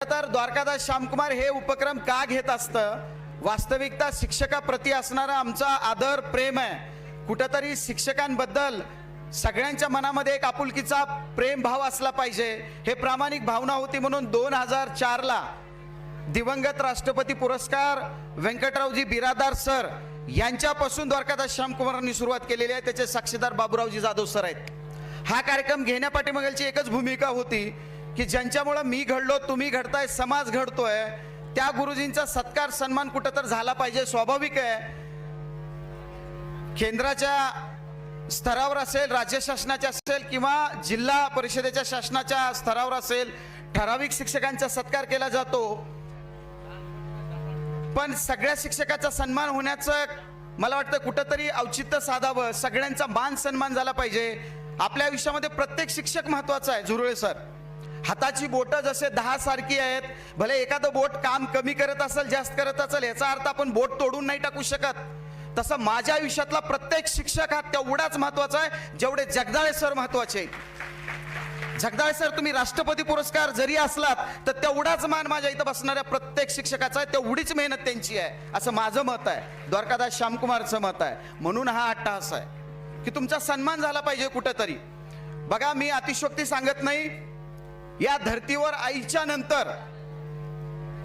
तर द्वारकादास श्यामकुमार हे उपक्रम का घेत असतं? वास्तविकता शिक्षकाप्रती असणारा आमचा आदर प्रेम आहे. कुठंतरी शिक्षकांबद्दल सगळ्यांच्या मनामध्ये एक आपुलकीचा प्रेम भाव असला पाहिजे. हे प्रामाणिक भावना होती म्हणून दोन हजार चारला दिवंगत राष्ट्रपती पुरस्कार व्यंकटरावजी बिरादार सर यांच्यापासून द्वारकादास श्यामकुमारांनी सुरुवात केलेली आहे. त्याचे साक्षीदार बाबूरावजी जाधव सर आहेत. हा कार्यक्रम घेण्यापाठीमागची एकच भूमिका होती. की ज्यांच्यामुळं मी घडलो तुम्ही घडताय समाज घडतोय त्या गुरुजींचा सत्कार सन्मान कुठं तर झाला पाहिजे स्वाभाविक आहे. केंद्राच्या स्तरावर असेल राज्य शासनाच्या असेल किंवा जिल्हा परिषदेच्या शासनाच्या स्तरावर असेल ठराविक शिक्षकांचा सत्कार केला जातो. पण सगळ्या शिक्षकाचा सन्मान होण्याचं मला वाटतं कुठंतरी औचित्य साधावं सगळ्यांचा मान सन्मान झाला पाहिजे. आपल्या आयुष्यामध्ये प्रत्येक शिक्षक महत्त्वाचा आहे झुरळे सर. हाताची बोटं जसे दहा सारखी आहेत भले एखादं बोट काम कमी करत असेल जास्त करत असेल याचा अर्थ आपण बोट तोडून नाही टाकू शकत. तसं माझ्या आयुष्यातला प्रत्येक शिक्षक हा तेवढाच महत्त्वाचा आहे जेवढे जगदाळे सर महत्त्वाचे जगदाळे सर तुम्ही राष्ट्रपती पुरस्कार जरी असलात तर तेवढाच मान माझ्या इथं बसणाऱ्या प्रत्येक शिक्षकाचा आहे तेवढीच मेहनत त्यांची आहे असं माझं मत आहे. द्वारकादास श्यामकुमारचं मत आहे. म्हणून हा अट्टहास आहे. की तुमचा सन्मान झाला पाहिजे कुठंतरी. बघा मी अतिशोक्ती सांगत नाही या धर्तीवर आईच्या नंतर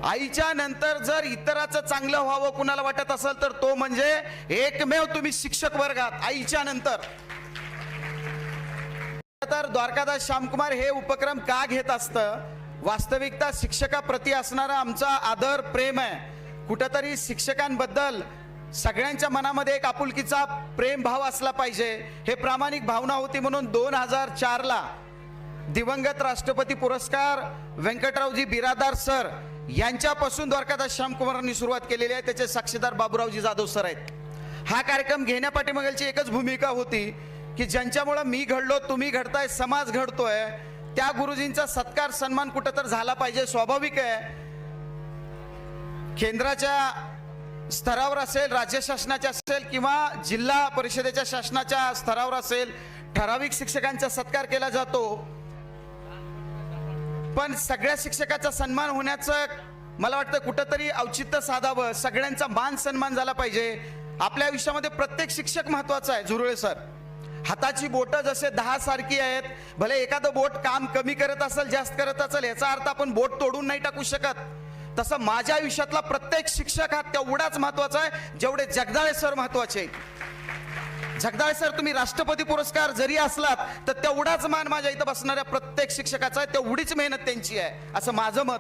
आईच्या नंतर जर इतराचं चांगलं व्हावं कुणाला वाटत असेल तर तो म्हणजे एकमेव तुम्ही शिक्षक वर्गात आईच्या नंतर. तर द्वारकादास श्यामकुमार हे उपक्रम का घेत असतं? वास्तविकता शिक्षकाप्रती असणारा आमचा आदर प्रेम आहे. कुठंतरी शिक्षकांबद्दल सगळ्यांच्या मनामध्ये एक आपुलकीचा प्रेम भाव असला पाहिजे. हे प्रामाणिक भावना होती म्हणून दोन हजार चारला दिवंगत राष्ट्रपती पुरस्कार व्यंकटरावजी बिरादार सर यांच्यापासून द्वारकादास श्यामकुमारांनी सुरुवात केलेली आहे. त्याचे साक्षीदार बाबूरावजी जाधव सर आहेत. हा कार्यक्रम घेण्यापाठीमागची एकच भूमिका होती की ज्यांच्यामुळं मी घडलो तुम्ही घडताय समाज घडतोय त्या गुरुजींचा सत्कार सन्मान कुठं तर झाला पाहिजे स्वाभाविक आहे. केंद्राच्या स्तरावर असेल राज्य शासनाच्या असेल किंवा जिल्हा परिषदेच्या शासनाच्या स्तरावर असेल ठराविक शिक्षकांचा सत्कार केला जातो. पण सगळ्या शिक्षकाचा सन्मान होण्याचं मला वाटतं कुठंतरी औचित्य साधावं. सगळ्यांचा मान सन्मान झाला पाहिजे. आपल्या आयुष्यामध्ये प्रत्येक शिक्षक महत्त्वाचा आहे झुरळे सर. हाताची बोटं जसे दहा सारखी आहेत भले एखादं बोट काम कमी करत असेल जास्त करत असेल याचा अर्थ आपण बोट तोडून नाही टाकू शकत. तसं माझ्या आयुष्यातला प्रत्येक शिक्षक हा तेवढाच महत्त्वाचा आहे जेवढे जगदाळे सर महत्त्वाचे आहेत. जगदाळ सर तुम्ही राष्ट्रपती पुरस्कार जरी असलात तर तेवढाच मान माझ्या इथं बसणाऱ्या प्रत्येक शिक्षकाचा आहे तेवढीच मेहनत त्यांची आहे असं माझं मत